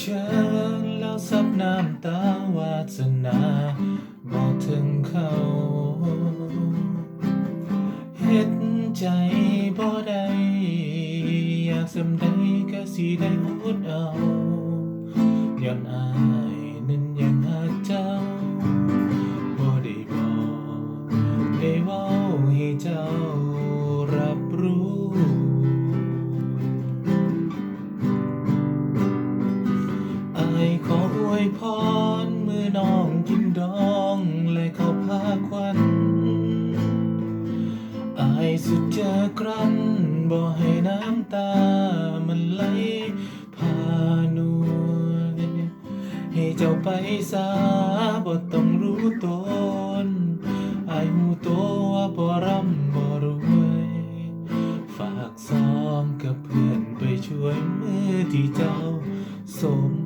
เชิญแล้วซับน้ำตาวาสนาบอกถึงเขาเฮ็ดใจบ่ได้อยากสำได้ก็สีได้อดเอาย้อนอาย อายขออวยพรมือน้องกินดองและเข้าพาควันอายสุดจะกรันบ่ให้น้ำตามันไหลผ่านวลให้เจ้าไปสาบ่ต้องรู้ตนอายหูโตว่าบ่ร่ำบ่รวยฝากซอมกับเพื่อนไปช่วยมือที่เจ้าสม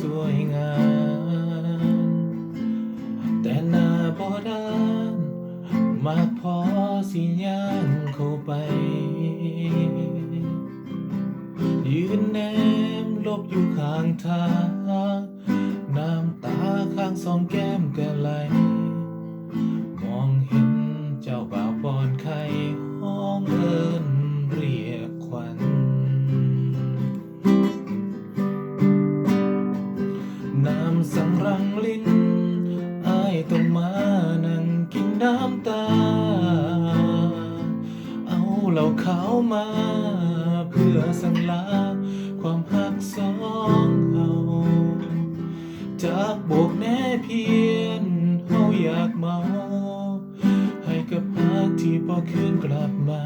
สวยงาม แต่หน้าบ่ด้านมากพอสิย่างเข้าไป ยืนแนมลบอยู่ข้างทาง น้ำตาข้างสองแก้มก็ไหล เอาเหล่าขาวมา เพื่อสังลา ความหักสองเฮาจากโบกแน่เพียนเฮาอยากเมา ให้กับหักที่พอคืนกลับมา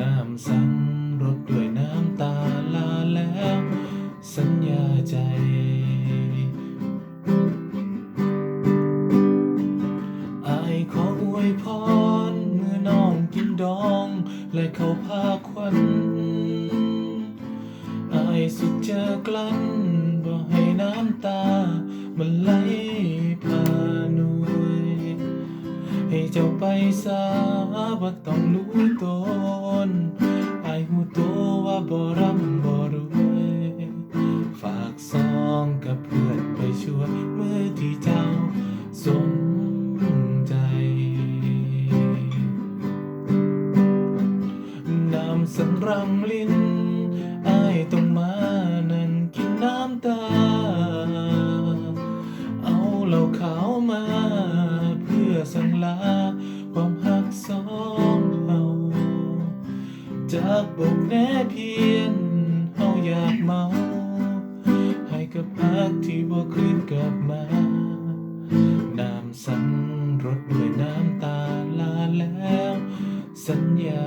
น้ำสั่ง อายสุดจะกลั้นบ่ให้น้ำตา มันไหลผ่านวยให้เจ้าไปสาบ่ต้องรู้ตนอายหูโตว่าบ่ร่ำบ่รวยฝากซองกับเพื่อนไปช่วยเมื่อที่เจ้าสมใจนำสันรังลิ้น เอาเหล้าขาวมา เพื่อสังลา ความหักสองเฮาจากบกแน่เพียนเฮาอยากเมา ให้กับฮักที่บ่คืนกลับมา น้ำสังรดด้วยน้ำตาลาแล้ว สัญญา